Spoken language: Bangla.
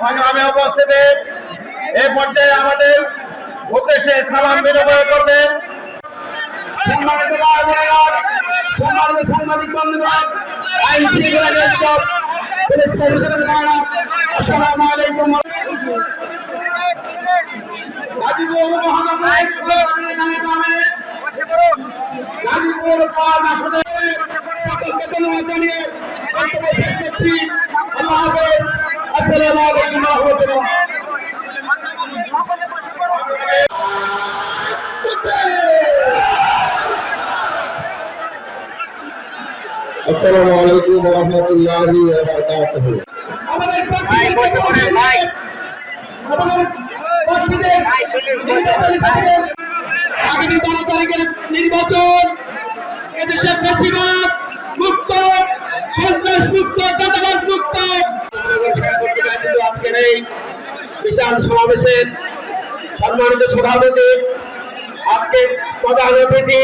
সংগ্রামে উপস্থিতি এই পর্যায়ে আমাদের উদ্দেশ্যে সালাম বিনিময় করবেন। সম্মানিত সম্মানিত সাংবাদিক বন্ধুগণ, আইন পুলিশ প্রশাসনের ভাইরা আসসালামু আলাইকুম গাজীপুর নায়কামে গাজীপুর পাঁচ আসনে সকলকে ধন্যবাদ জানিয়ে বক্তব্য শেষ করছি। আল্লাহ হাফেজ। আসসালামু আলাইকুম রাহমাতুল্লাহ। আসসালামু আলাইকুম ওয়া রাহমাতুল্লাহি ওয়া বারাকাতুহু। আমাদের আগামী বারো তারিখের নির্বাচন এদেশের বেশিরভাগ মুক্ত সন্ত্রাস মুক্ত চাঁদাবাজ মুক্ত আজকের এই বিশাল সমাবেশের সম্মানিত সভাপতি আজকে প্রধান অতিথি